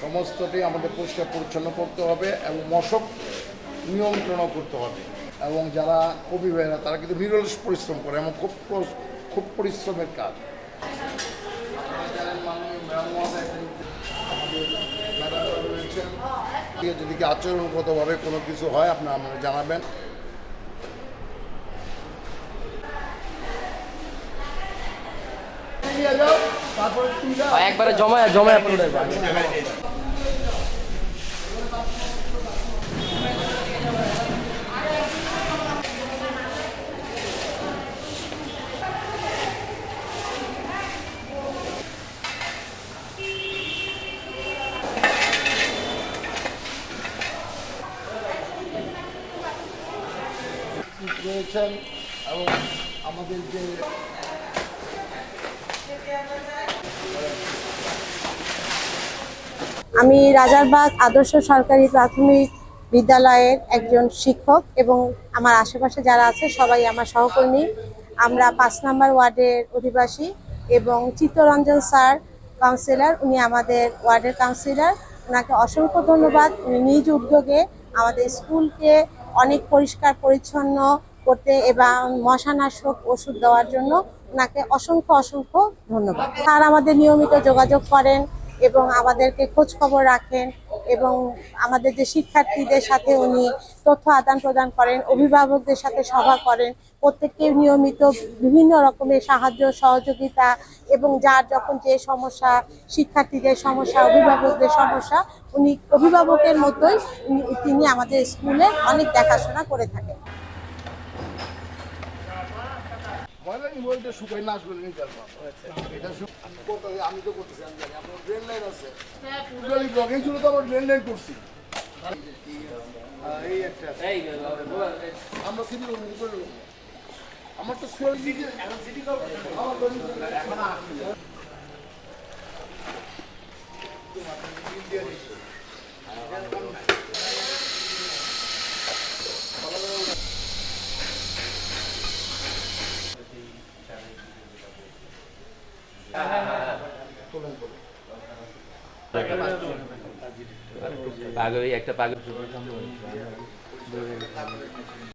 সমস্তটি আমাদের পরিষ্কার পরিচ্ছন্ন করতে হবে এবং মশক নিয়ন্ত্রণও করতে হবে। এবং যারা কবি ভাইয়েরা, তারা কিন্তু নিরলস পরিশ্রম করে, এবং খুব খুব পরিশ্রমের কাজ। যদি আচরণগতভাবে কোনো কিছু হয়, আপনারা আমাদের জানাবেন। একবারে জমা জমা আপলোড রয়েছেন এবং আমাদের যে আমি রাজারবাগ আদর্শ সরকারি প্রাথমিক বিদ্যালয়ের একজন শিক্ষক এবং আমার আশেপাশে যারা আছে সবাই আমার সহকর্মী। আমরা পাঁচ নম্বর ওয়ার্ডের অধিবাসী এবং চিত্তরঞ্জন স্যার কাউন্সিলর উনি আমাদের ওয়ার্ডের কাউন্সিলর ওনাকে অসংখ্য ধন্যবাদ। উনি নিজ উদ্যোগে আমাদের স্কুলকে অনেক পরিষ্কার, পরিচ্ছন্ন করতে এবং মশানাশক ওষুধ দেওয়ার জন্য ওনাকে অসংখ্য অসংখ্য ধন্যবাদ। স্যার আমাদের নিয়মিত যোগাযোগ করেন এবং আমাদেরকে খোঁজ খবর রাখেন এবং আমাদের যে শিক্ষার্থীদের সাথে উনি তথ্য আদান প্রদান করেন, অভিভাবকদের সাথে সভা করেন, প্রত্যেককে নিয়মিত বিভিন্ন রকমের সাহায্য, সহযোগিতা এবং যার যখন যে সমস্যা, শিক্ষার্থীদের সমস্যা, অভিভাবকদের সমস্যা, উনি অভিভাবকের মতোই তিনি আমাদের স্কুলে অনেক দেখাশোনা করে থাকেন। ময়লা নিয়ে বলতে শুকাই না আসলে নিতে পারব। এটা আমি তো করতেছি আমি জানি। আপনার ড্রেন লাইন আছে। উজ্জ্বলী ব্লক এই তো আমরা ড্রেন লাইন করছি। এই একটা। আমরা সিটি আমার তো সুয়াল পাগল একটা পাগল।